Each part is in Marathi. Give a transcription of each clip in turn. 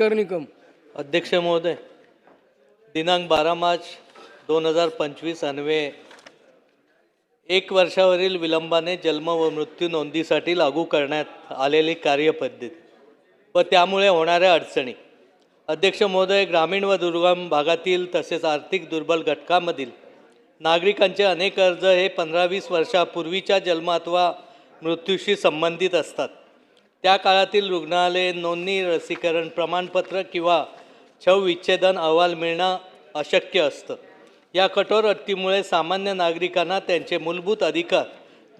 कर निकम. अध्यक्ष महोदय दिनांक बारा मार्च दोन हजार पंचवीस अन्वे एक वर्षावरील विलंबाने जन्म व मृत्यू नोंदीसाठी लागू करण्यात आलेली कार्यपद्धती व त्यामुळे होणाऱ्या अडचणी. अध्यक्ष महोदय ग्रामीण व दुर्गम भागातील तसेच आर्थिक दुर्बल घटकामधील नागरिकांचे अनेक अर्ज हे पंधरा वीस वर्षापूर्वीच्या जन्म अथवा मृत्यूशी संबंधित असतात. त्या काळातील रुग्णालय नोंदणी लसीकरण प्रमाणपत्र किंवा छव विच्छेदन अहवाल मिळणं अशक्य असतं. या कठोर अटीमुळे सामान्य नागरिकांना त्यांचे मूलभूत अधिकार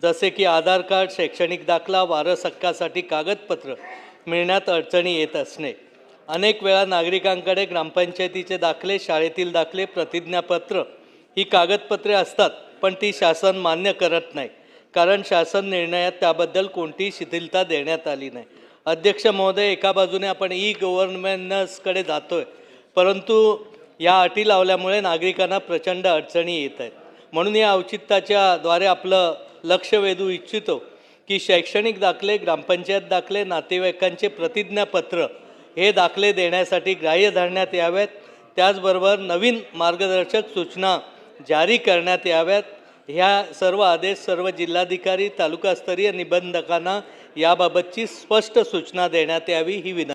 जसे की आधार कार्ड शैक्षणिक दाखला वारस हक्कासाठी कागदपत्र मिळण्यात अडचणी येत असणे. अनेक वेळा नागरिकांकडे ग्रामपंचायतीचे दाखले शाळेतील दाखले प्रतिज्ञापत्र ही कागदपत्रे असतात पण ती शासन मान्य करत नाही. कारण शासन निर्णयात त्याबद्दल कोणतीही शिथिलता देण्यात आली नाही. अध्यक्ष महोदय एका बाजूने आपण ई गव्हर्नमेंटकडे आहे परंतु या अटी लावल्यामुळे नागरिकांना प्रचंड अडचणी येत आहेत. म्हणून या औचित्याच्या द्वारे आपलं लक्ष वेधू इच्छितो की शैक्षणिक दाखले ग्रामपंचायत दाखले नातेवाईकांचे प्रतिज्ञापत्र हे दाखले देण्यासाठी ग्राह्य धरण्यात याव्यात त्याचबरोबर नवीन मार्गदर्शक सूचना जारी करण्यात याव्यात. ह्या सर्व आदेश सर्व जिल्हाधिकारी तालुकास्तरीय निबंधकांना याबाबतची स्पष्ट सूचना देण्यात यावी ही विनंती.